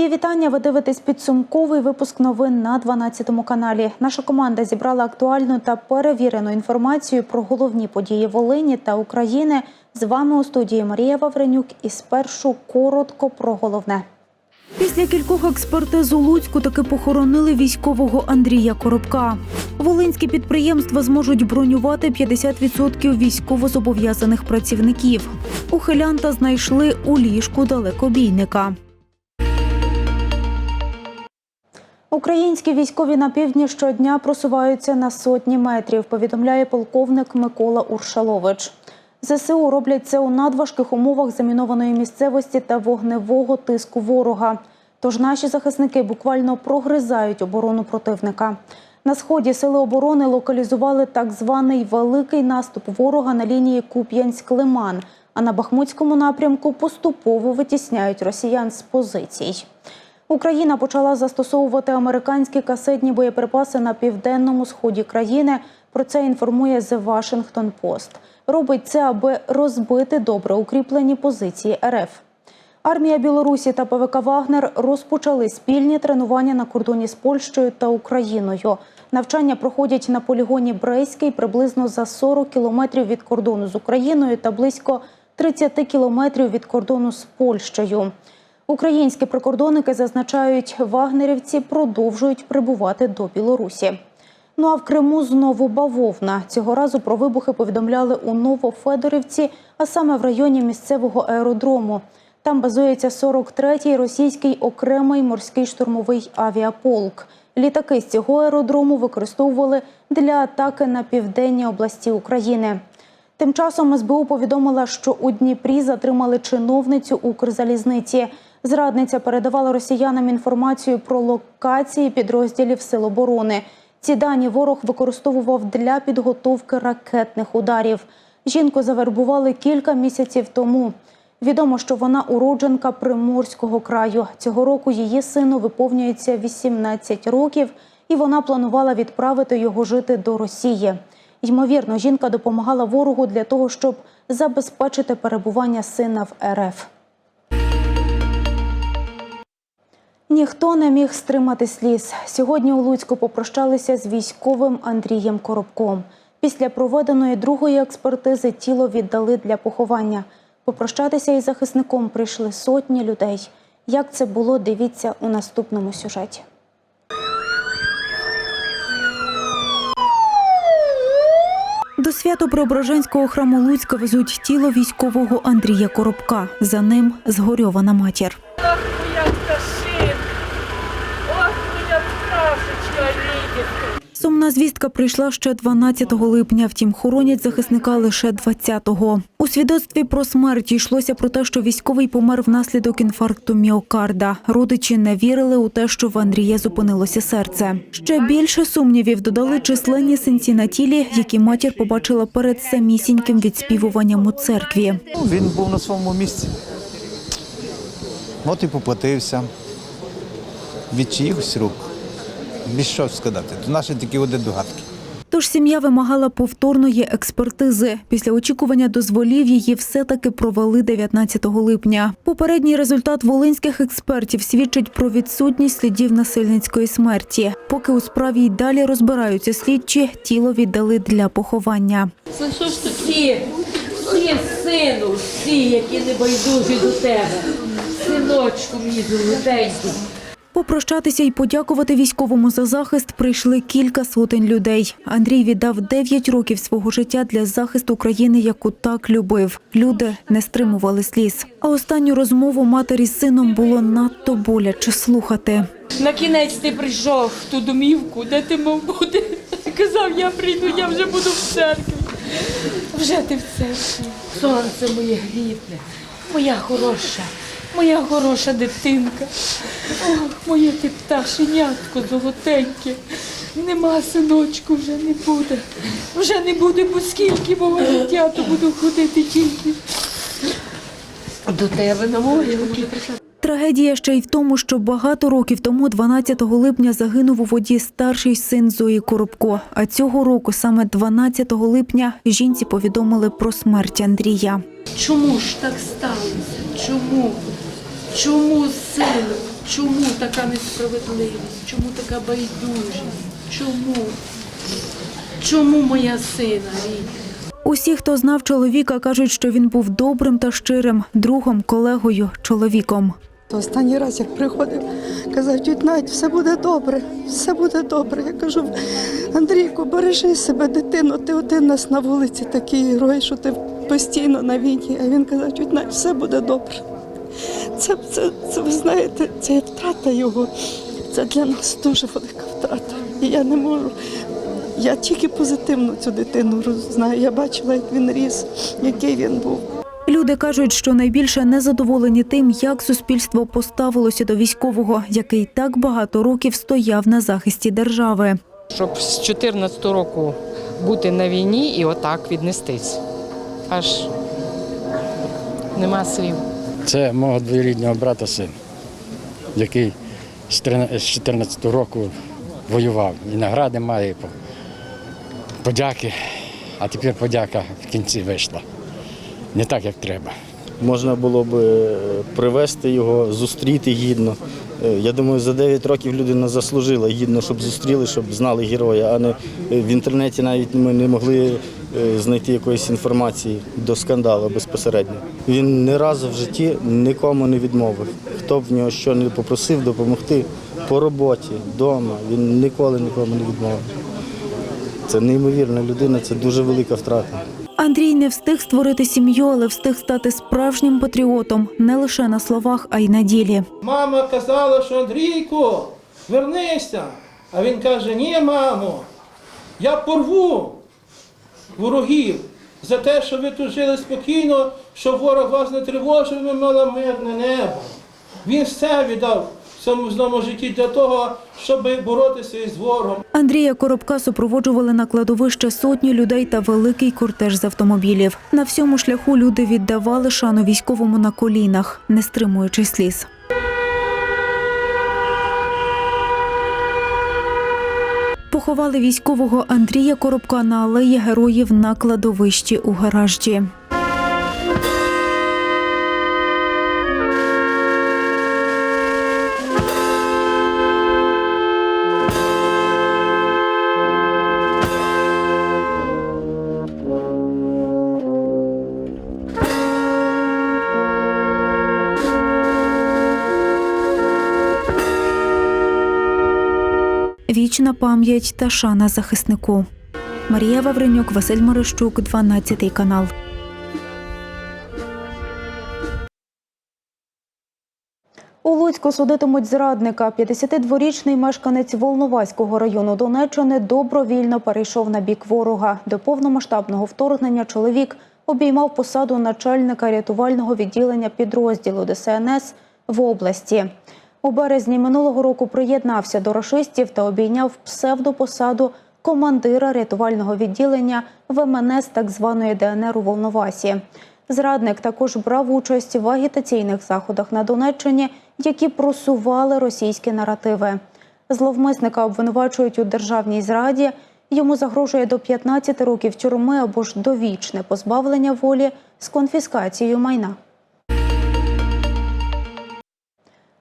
Мої вітання. Ви дивитесь підсумковий випуск новин на 12 каналі. Наша команда зібрала актуальну та перевірену інформацію про головні події Волині та України. З вами у студії Марія Вавренюк. І спершу коротко про головне. Після кількох експертиз у Луцьку таки похоронили військового Андрія Коробка. Волинські підприємства зможуть бронювати 50% військовозобов'язаних працівників. Ухилянта знайшли у ліжку далекобійника. Українські військові на півдні щодня просуваються на сотні метрів, повідомляє полковник Микола Уршалович. ЗСУ роблять це у надважких умовах замінованої місцевості та вогневого тиску ворога. Тож наші захисники буквально прогризають оборону противника. На сході сили оборони локалізували так званий великий наступ ворога на лінії Куп'янськ-Лиман, а на Бахмутському напрямку поступово витісняють росіян з позицій. Україна почала застосовувати американські касетні боєприпаси на південному сході країни. Про це інформує The Washington Post. Робить це, аби розбити добре укріплені позиції РФ. Армія Білорусі та ПВК Вагнер розпочали спільні тренування на кордоні з Польщею та Україною. Навчання проходять на полігоні Брейський приблизно за 40 кілометрів від кордону з Україною та близько 30 кілометрів від кордону з Польщею. Українські прикордонники зазначають, вагнерівці продовжують прибувати до Білорусі. Ну а в Криму знову бавовна. Цього разу про вибухи повідомляли у Новофедорівці, а саме в районі місцевого аеродрому. Там базується 43-й російський окремий морський штурмовий авіаполк. Літаки з цього аеродрому використовували для атаки на південні області України. Тим часом СБУ повідомила, що у Дніпрі затримали чиновницю Укрзалізниці. Зрадниця передавала росіянам інформацію про локації підрозділів Сил оборони. Ці дані ворог використовував для підготовки ракетних ударів. Жінку завербували кілька місяців тому. Відомо, що вона уродженка Приморського краю. Цього року її сину виповнюється 18 років, і вона планувала відправити його жити до Росії. Ймовірно, жінка допомагала ворогу для того, щоб забезпечити перебування сина в РФ. Ніхто не міг стримати сліз. Сьогодні у Луцьку попрощалися з військовим Андрієм Коробком. Після проведеної другої експертизи тіло віддали для поховання. Попрощатися із захисником прийшли сотні людей. Як це було, дивіться у наступному сюжеті. До свято-преображенського храму Луцька везуть тіло військового Андрія Коробка. За ним згорьована матір. Сумна звістка прийшла ще 12 липня, втім хоронять захисника лише 20-го. У свідоцтві про смерть йшлося про те, що військовий помер внаслідок інфаркту міокарда. Родичі не вірили у те, що в Андрія зупинилося серце. Ще більше сумнівів додали численні синці на тілі, які матір побачила перед самісіньким відспівуванням у церкві. Ну, Він був на своєму місці. От і поплатився. Від чиїхось рук. Без що сказати. То наші такі один догадки. Тож сім'я вимагала повторної експертизи. Після очікування дозволів її все-таки провели 19 липня. Попередній результат волинських експертів свідчить про відсутність слідів насильницької смерті. Поки у справі й далі розбираються слідчі, тіло віддали для поховання. Це що ж такі? Всі сину, всі, які не байдужі до тебе. Синочку мій золотенький. Попрощатися і подякувати військовому за захист прийшли кілька сотень людей. Андрій віддав 9 років свого життя для захисту країни, яку так любив. Люди не стримували сліз. А останню розмову матері з сином було надто боляче слухати. На кінець ти прийшов в ту домівку, де ти мав бути. Казав, я прийду, я вже буду в церкві. Вже ти в церкві. Сонце моє грітне, моя хороша, моя хороша дитинка. О, моє ти пташенятко золотеньке. Нема синочку, вже не буде. Вже не буде, бо скільки мого життя, то буду ходити тільки до тебе на могилки. Трагедія ще й в тому, що багато років тому, 12 липня, загинув у воді старший син Зої Коробко. А цього року, саме 12 липня, жінці повідомили про смерть Андрія. Чому ж так сталося? Чому? Чому, сину? Чому така несправедливість? Чому така байдужість? Чому? Чому моя сина рідна? Усі, хто знав чоловіка, кажуть, що він був добрим та щирим другом, колегою, чоловіком. Останній раз, як приходив, казав, тють Надь, все буде добре, все буде добре. Я кажу, Андрійку, бережи себе, дитину, ти один нас на вулиці такий герой, що ти постійно на війні. А він казав, тють Надь, все буде добре. Це, це, це ви знаєте, це втрата його. Це для нас дуже велика втрата. І я не можу. Я тільки позитивно цю дитину знаю. Я бачила, як він ріс, який він був. Люди кажуть, що найбільше незадоволені тим, як суспільство поставилося до військового, який так багато років стояв на захисті держави. щоб з 14 року бути на війні і отак віднестись. Аж нема слів. Це мого двоюрідного брата син, який з 13 14 року воював. І награди має, і подяки, а тепер подяка в кінці вийшла. Не так, як треба. Можна було б е, привезти його, зустріти гідно. Е, Я думаю, за 9 років людина заслужила гідно, щоб зустріли, щоб знали героя, а не е, в інтернеті навіть ми не могли знайти якоїсь інформації до скандалу безпосередньо. Він ні разу в житті нікому не відмовив. Хто б в нього що не попросив допомогти по роботі, вдома, він ніколи нікому не відмовив. Це неймовірна людина, це дуже велика втрата. Андрій не встиг створити сім'ю, але встиг стати справжнім патріотом не лише на словах, а й на ділі. Мама казала, що Андрійку, вернися. А він каже: ні, мамо, я порву ворогів за те, що ви тут жили спокійно, щоб ворог вас не тривожив, ви мали мирне небо. Він все віддав в цьому знову житті для того, щоб боротися із ворогом. Андрія Коробка супроводжували на кладовище сотні людей та великий кортеж з автомобілів. На всьому шляху люди віддавали шану військовому на колінах, не стримуючи сліз. Поховали військового Андрія Коробка на алеї героїв на кладовищі у гаражі. Пам'ять та шана захиснику. Марія Вавренюк, Василь Марищук, 12 канал. У Луцьку судитимуть зрадника. 52-річний мешканець Волноваського району Донеччини добровільно перейшов на бік ворога. До повномасштабного вторгнення чоловік обіймав посаду начальника рятувального відділення підрозділу ДСНС в області. У березні минулого року приєднався до рашистів та обійняв псевдопосаду командира рятувального відділення ВМНС так званої ДНР у Волновасі. Зрадник також брав участь в агітаційних заходах на Донеччині, які просували російські наративи. Зловмисника обвинувачують у державній зраді. Йому загрожує до 15 років тюрми або ж довічне позбавлення волі з конфіскацією майна.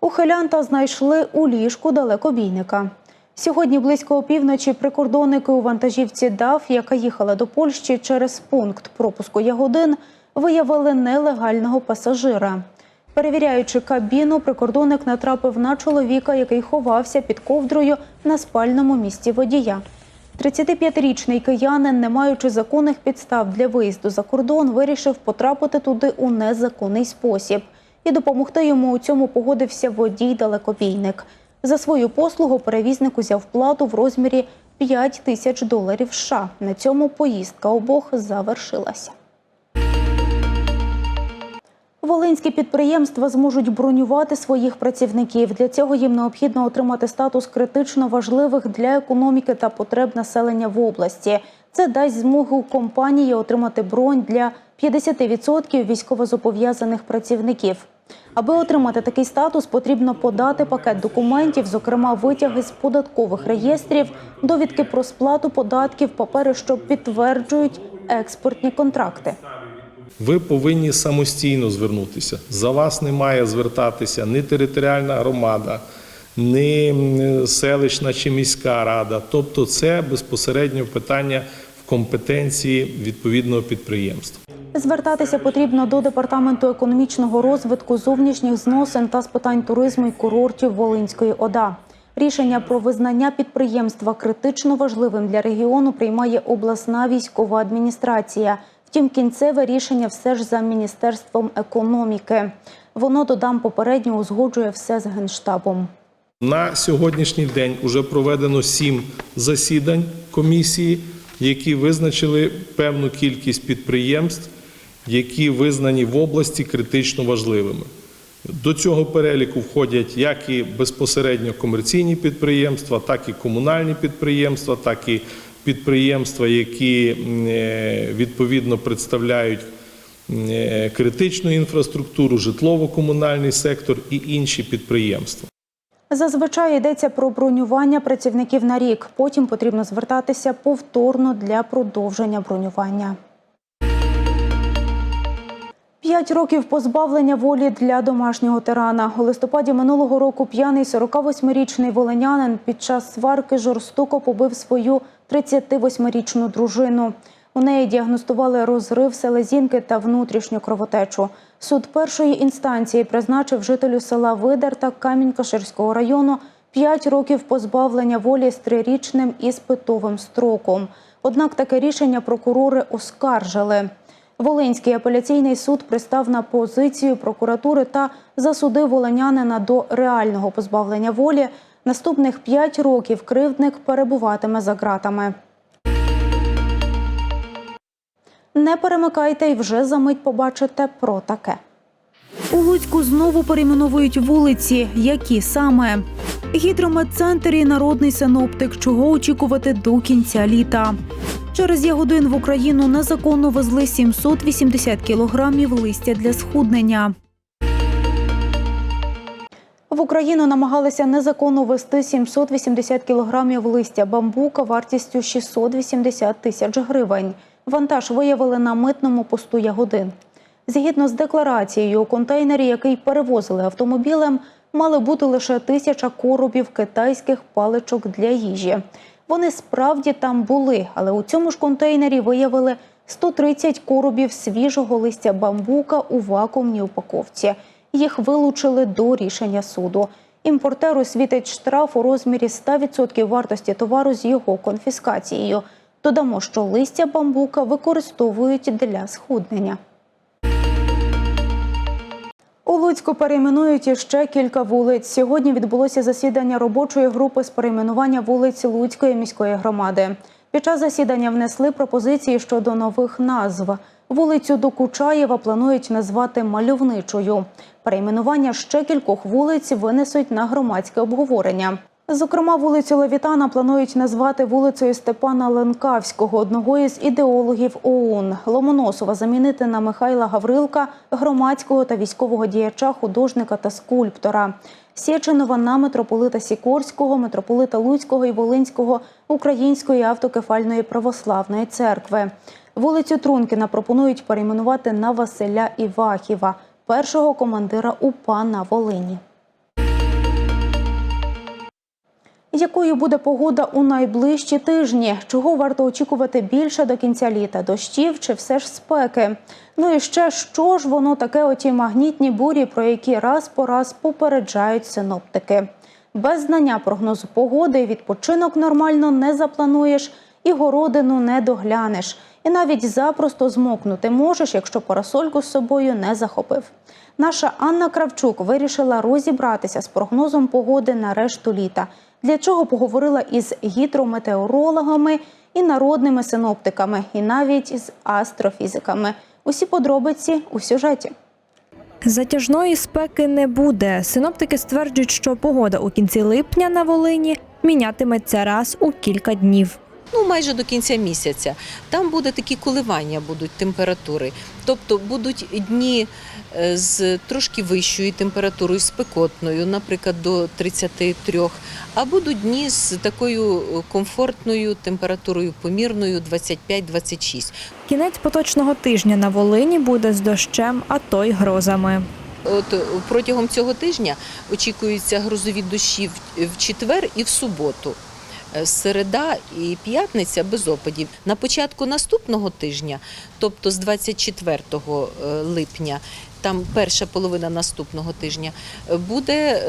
Ухилянта знайшли у ліжку далекобійника. Сьогодні близько опівночі прикордонники у вантажівці ДАФ, яка їхала до Польщі через пункт пропуску Ягодин, виявили нелегального пасажира. Перевіряючи кабіну, прикордонник натрапив на чоловіка, який ховався під ковдрою на спальному місці водія. 35-річний киянин, не маючи законних підстав для виїзду за кордон, вирішив потрапити туди у незаконний спосіб. І допомогти йому у цьому погодився водій-далекобійник. За свою послугу перевізник узяв плату в розмірі 5 тисяч доларів США. На цьому поїздка обох завершилася. Волинські підприємства зможуть бронювати своїх працівників. Для цього їм необхідно отримати статус критично важливих для економіки та потреб населення в області. Це дасть змогу компанії отримати бронь для 50% військовозобов'язаних працівників. Аби отримати такий статус, потрібно подати пакет документів, зокрема витяги з податкових реєстрів, довідки про сплату податків, папери, що підтверджують експортні контракти. Ви повинні самостійно звернутися. За вас не має звертатися ні територіальна громада, ні селищна чи міська рада. Тобто, це безпосередньо питання в компетенції відповідного підприємства. Звертатися потрібно до департаменту економічного розвитку, зовнішніх зносин та з питань туризму і курортів Волинської ОДА. Рішення про визнання підприємства критично важливим для регіону приймає обласна військова адміністрація. Втім, кінцеве рішення все ж за міністерством економіки. Воно додам попередньо узгоджує все з генштабом. На сьогоднішній день вже проведено сім засідань комісії, які визначили певну кількість підприємств, які визнані в області критично важливими. До цього переліку входять як і безпосередньо комерційні підприємства, так і комунальні підприємства, так і підприємства, які е, відповідно представляють е, критичну інфраструктуру, житлово-комунальний сектор і інші підприємства. Зазвичай йдеться про бронювання працівників на рік. Потім потрібно звертатися повторно для продовження бронювання. П'ять років позбавлення волі для домашнього тирана. У листопаді минулого року п'яний 48-річний волинянин під час сварки жорстоко побив свою 38-річну дружину. У неї діагностували розрив селезінки та внутрішню кровотечу. Суд першої інстанції призначив жителю села Видер та Камінь-Каширського району 5 років позбавлення волі з трирічним іспитовим строком. Однак таке рішення прокурори оскаржили. Волинський апеляційний суд пристав на позицію прокуратури та засудив волинянина до реального позбавлення волі. Наступних 5 років кривдник перебуватиме за ґратами. Не перемикайте і вже за мить побачите про таке. У Луцьку знову перейменовують вулиці. Які саме? Гідрометцентр і народний синоптик, чого очікувати до кінця літа. Через Ягодин в Україну незаконно везли 780 кілограмів листя для схуднення. В Україну намагалися незаконно ввести 780 кілограмів листя бамбука вартістю 680 тисяч гривень. Вантаж виявили на митному посту Ягодин. Згідно з декларацією, у контейнері, який перевозили автомобілем, мали бути лише тисяча коробів китайських паличок для їжі. Вони справді там були, але у цьому ж контейнері виявили 130 коробів свіжого листя бамбука у вакуумній упаковці. Їх вилучили до рішення суду. Імпортеру світить штраф у розмірі 100% вартості товару з його конфіскацією. Додамо, що листя бамбука використовують для схуднення. Луцьку перейменують іще кілька вулиць. Сьогодні відбулося засідання робочої групи з перейменування вулиць Луцької міської громади. Під час засідання внесли пропозиції щодо нових назв. Вулицю Докучаєва планують назвати мальовничою. Перейменування ще кількох вулиць винесуть на громадське обговорення. Зокрема, вулицю Левітана планують назвати вулицею Степана Ленкавського, одного із ідеологів ОУН. Ломоносова замінити на Михайла Гаврилка, громадського та військового діяча, художника та скульптора. Сєчинова на митрополита Сікорського, митрополита Луцького і Волинського Української автокефальної православної церкви. Вулицю Трункіна пропонують перейменувати на Василя Івахіва, першого командира УПА на Волині. Якою буде погода у найближчі тижні? Чого варто очікувати більше до кінця літа? Дощів чи все ж спеки? Ну і ще що ж воно таке оті магнітні бурі, про які раз по раз попереджають синоптики? Без знання прогнозу погоди відпочинок нормально не заплануєш і городину не доглянеш. І навіть запросто змокнути можеш, якщо парасольку з собою не захопив. Наша Анна Кравчук вирішила розібратися з прогнозом погоди на решту літа. Для чого поговорила із гідрометеорологами і народними синоптиками, і навіть з астрофізиками. Усі подробиці у сюжеті. Затяжної спеки не буде. Синоптики стверджують, що погода у кінці липня на Волині мінятиметься раз у кілька днів. Ну майже до кінця місяця. Там буде такі коливання, будуть температури. Тобто будуть дні е, з трошки вищою температурою, спекотною, наприклад, до 33, а будуть дні з такою комфортною температурою помірною 25-26. Кінець поточного тижня на Волині буде з дощем, а то й грозами. От е, протягом цього тижня очікуються грозові дощі в четвер і в суботу. Е, Середа і п'ятниця без опадів. На початку наступного тижня, тобто з 24 е, липня, там перша половина наступного тижня, е, буде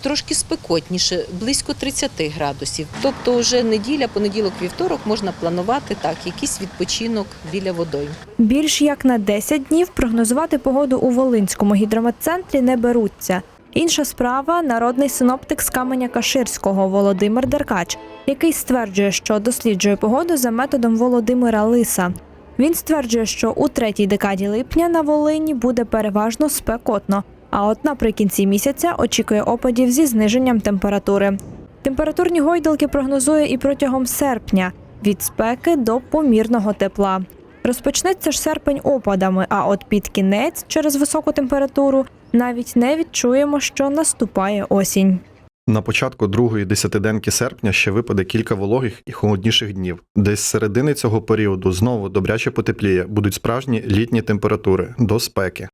трошки спекотніше, близько 30 градусів. Тобто, вже неділя, понеділок, вівторок можна планувати так, якийсь відпочинок біля водойм. Більш як на 10 днів прогнозувати погоду у Волинському гідрометцентрі не беруться. Інша справа народний синоптик з каменя Каширського Володимир Деркач, який стверджує, що досліджує погоду за методом Володимира Лиса. Він стверджує, що у третій декаді липня на Волині буде переважно спекотно, а от наприкінці місяця очікує опадів зі зниженням температури. Температурні гойдалки прогнозує і протягом серпня від спеки до помірного тепла. Розпочнеться ж серпень опадами, а от під кінець, через високу температуру, навіть не відчуємо, що наступає осінь. На початку другої десятиденки серпня ще випаде кілька вологих і холодніших днів. Десь з середини цього періоду знову добряче потепліє, будуть справжні літні температури до спеки.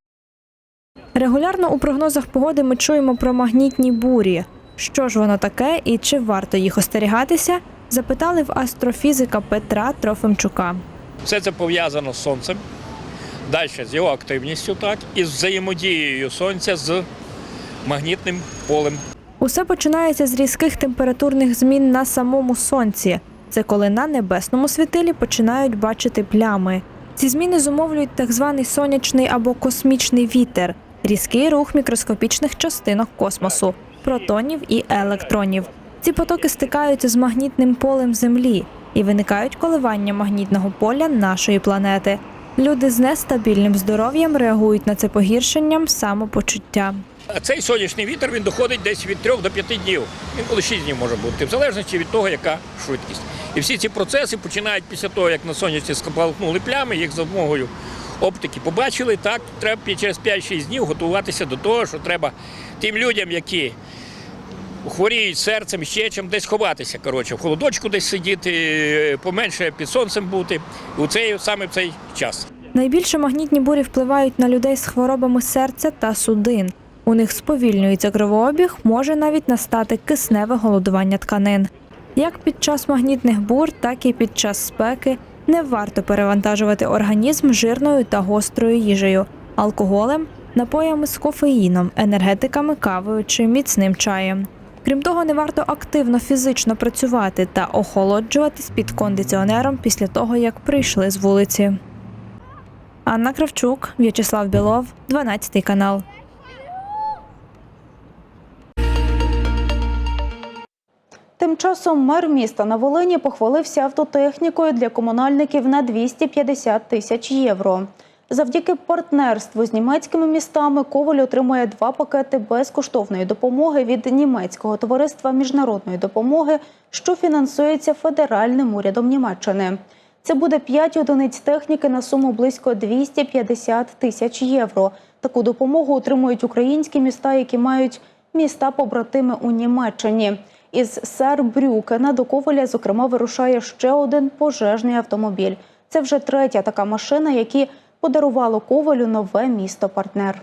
Регулярно у прогнозах погоди ми чуємо про магнітні бурі. Що ж воно таке і чи варто їх остерігатися? Запитали в астрофізика Петра Трофимчука. Все це пов'язано з сонцем, далі з його активністю, так, і з взаємодією сонця з магнітним полем. Усе починається з різких температурних змін на самому сонці. Це коли на небесному світилі починають бачити плями. Ці зміни зумовлюють так званий сонячний або космічний вітер, різкий рух мікроскопічних частинок космосу, протонів і електронів. Ці потоки стикаються з магнітним полем Землі і виникають коливання магнітного поля нашої планети. Люди з нестабільним здоров'ям реагують на це погіршенням самопочуття. Цей сонячний вітер він доходить десь від 3 до 5 днів. Він коли 6 днів може бути, в залежності від того, яка швидкість. І всі ці процеси починають після того, як на сонячні скопалкнули плями, їх за допомогою оптики побачили. Так, треба через 5-6 днів готуватися до того, що треба тим людям, які хворіють серцем, ще чим десь ховатися. Коротше, в холодочку десь сидіти, поменше під сонцем бути. У цей саме в цей час. Найбільше магнітні бурі впливають на людей з хворобами серця та судин. У них сповільнюється кровообіг, може навіть настати кисневе голодування тканин. Як під час магнітних бур, так і під час спеки не варто перевантажувати організм жирною та гострою їжею, алкоголем, напоями з кофеїном, енергетиками, кавою чи міцним чаєм. Крім того, не варто активно фізично працювати та охолоджуватись під кондиціонером після того, як прийшли з вулиці. Анна Кравчук, В'ячеслав Білов, 12 канал. Тим часом мер міста на Волині похвалився автотехнікою для комунальників на 250 тисяч євро. Завдяки партнерству з німецькими містами Коваль отримує два пакети безкоштовної допомоги від німецького товариства міжнародної допомоги, що фінансується федеральним урядом Німеччини. Це буде 5 одиниць техніки на суму близько 250 тисяч євро. Таку допомогу отримують українські міста, які мають міста-побратими у Німеччині. Із Сарбрюкена до Коваля, зокрема, вирушає ще один пожежний автомобіль. Це вже третя така машина, які подарувало Ковалю нове місто-партнер.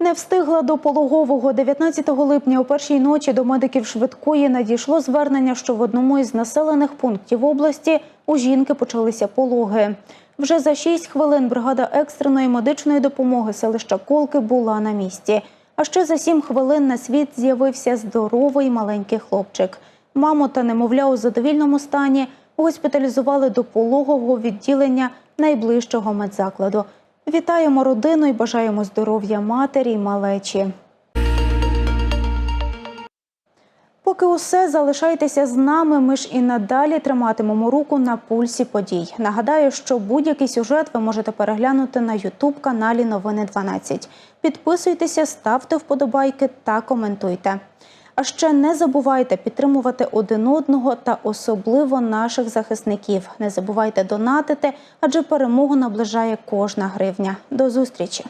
Не встигла до пологового 19 липня о першій ночі до медиків швидкої надійшло звернення, що в одному із населених пунктів області у жінки почалися пологи. Вже за 6 хвилин бригада екстреної медичної допомоги селища Колки була на місці. А ще за 7 хвилин на світ з'явився здоровий маленький хлопчик. Маму та немовля у задовільному стані госпіталізували до пологового відділення найближчого медзакладу. Вітаємо родину і бажаємо здоров'я матері й малечі. Поки усе залишайтеся з нами. Ми ж і надалі триматимемо руку на пульсі подій. Нагадаю, що будь-який сюжет ви можете переглянути на Ютуб каналі Новини 12. Підписуйтеся, ставте вподобайки та коментуйте. А ще не забувайте підтримувати один одного та особливо наших захисників. Не забувайте донатити, адже перемогу наближає кожна гривня. До зустрічі!